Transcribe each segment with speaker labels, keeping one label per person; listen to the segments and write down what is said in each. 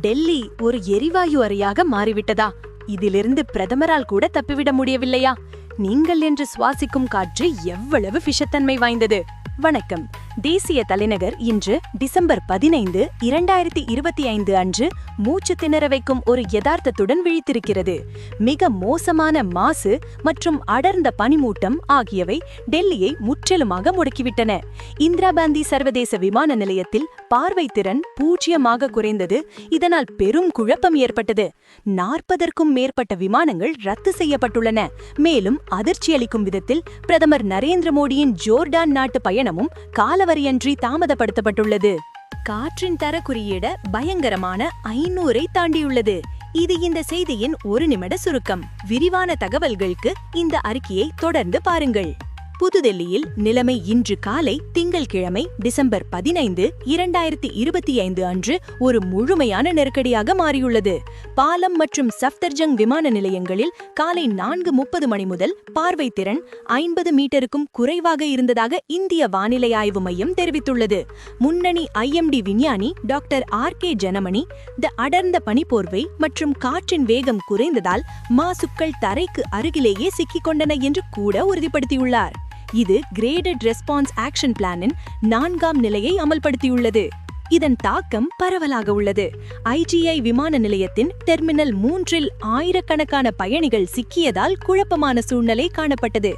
Speaker 1: டெல்லி ஒரு எரிவாயு அறையாக மாறிவிட்டதா? இதிலிருந்து பிரதமரால் கூட தப்பிவிட முடியவில்லையா? நீங்கள் என்று சுவாசிக்கும் காற்று எவ்வளவு விஷத்தன்மை வாய்ந்தது? வணக்கம். தேசிய தலைநகர் இன்று டிசம்பர் பதினைந்து இரண்டாயிரத்தி இருபத்தி ஐந்து அன்று மூச்சு திணற வைக்கும் ஒரு யதார்த்தத்துடன் விழித்திருக்கிறது. மிக மோசமான மாசு மற்றும் அடர்ந்த பனிமூட்டம் ஆகியவை டெல்லியை முற்றிலுமாக முடக்கிவிட்டன. இந்திரா காந்தி சர்வதேச விமான நிலையத்தில் பார்வை திறன் பூஜ்ஜியமாக குறைந்தது. இதனால் பெரும் குழப்பம் ஏற்பட்டது. நாற்பதற்கும் மேற்பட்ட விமானங்கள் ரத்து செய்யப்பட்டுள்ளன. மேலும் அதிர்ச்சியளிக்கும் விதத்தில் பிரதமர் நரேந்திர மோடியின் ஜோர்டான் நாட்டு பயணமும் கால காலவரியன்றி தாமதப்படுத்தப்பட்டுள்ளது. காற்றின் தர குறியீட பயங்கரமான ஐநூறை தாண்டியுள்ளது. இது இந்த செய்தியின் ஒரு நிமிட சுருக்கம். விரிவான தகவல்களுக்கு இந்த அறிக்கையை தொடர்ந்து பாருங்கள். புதுதில்லியில் நிலைமை இன்று காலை திங்கள்கிழமை டிசம்பர் பதினைந்து இரண்டாயிரத்தி இருபத்தி ஐந்து அன்று ஒரு முழுமையான நெருக்கடியாக மாறியுள்ளது. பாலம் மற்றும் சஃப்தர்ஜங் விமான நிலையங்களில் காலை நான்கு முப்பது மணி முதல் பார்வை திறன் ஐம்பது மீட்டருக்கும் குறைவாக இருந்ததாக இந்திய வானிலை ஆய்வு மையம் தெரிவித்துள்ளது. முன்னணி ஐஎம்டி விஞ்ஞானி டாக்டர் ஆர் கே ஜனமணி த அடர்ந்த பனிப்போர்வை மற்றும் காற்றின் வேகம் குறைந்ததால் மாசுக்கள் தரைக்கு அருகிலேயே சிக்கிக் கொண்டன என்று கூட உறுதிப்படுத்தியுள்ளார். இது கிரேடட் ரெஸ்பான்ஸ் ஆக்ஷன் பிளானின் நான்காம் நிலையை அமல்படுத்தியுள்ளது. இதன் தாக்கம் பரவலாக உள்ளது. ஐஜிஐ விமான நிலையத்தின் டெர்மினல் மூன்றில் ஆயிரக்கணக்கான பயணிகள் சிக்கியதால் குழப்பமான சூழ்நிலை காணப்பட்டது.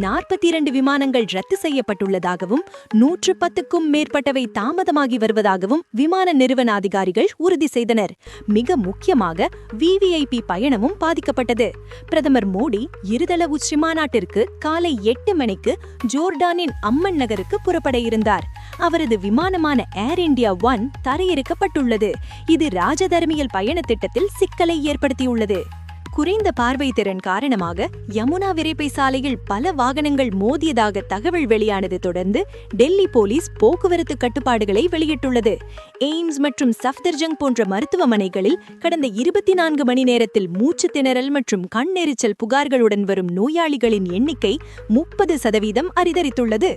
Speaker 1: நாற்பத்தி இரண்டு விமானங்கள் ரத்து செய்யப்பட்டுள்ளதாகவும் நூற்று பத்துக்கும் மேற்பட்டவை தாமதமாகி வருவதாகவும் விமான நிறுவன அதிகாரிகள் உறுதி செய்தனர். மிக முக்கியமாக விவிஐபி பயணமும் பாதிக்கப்பட்டது. பிரதமர் மோடி இருதள உச்சி மாநாட்டிற்கு காலை எட்டு மணிக்கு ஜோர்டானின் அம்மன் நகருக்கு புறப்பட இருந்தார். அவரது விமானமான ஏர் இந்தியா ஒன் தரையிறக்கப்பட்டுள்ளது. இது ராஜதர்மியல் பயண திட்டத்தில் சிக்கலை ஏற்படுத்தியுள்ளது. குறைந்த பார்வை திறன் காரணமாக யமுனா விரைப்பை சாலையில் பல வாகனங்கள் மோதியதாக தகவல் வெளியானது தொடர்ந்து டெல்லி போலீஸ் போக்குவரத்து கட்டுப்பாடுகளை வெளியிட்டுள்ளது. எய்ம்ஸ் மற்றும் சஃப்தர்ஜங் போன்ற மருத்துவமனைகளில் கடந்த இருபத்தி நான்கு மணி நேரத்தில் மூச்சு திணறல் மற்றும் கண் எரிச்சல் புகார்களுடன் வரும் நோயாளிகளின் எண்ணிக்கை முப்பது சதவீதம் அதிகரித்துள்ளது.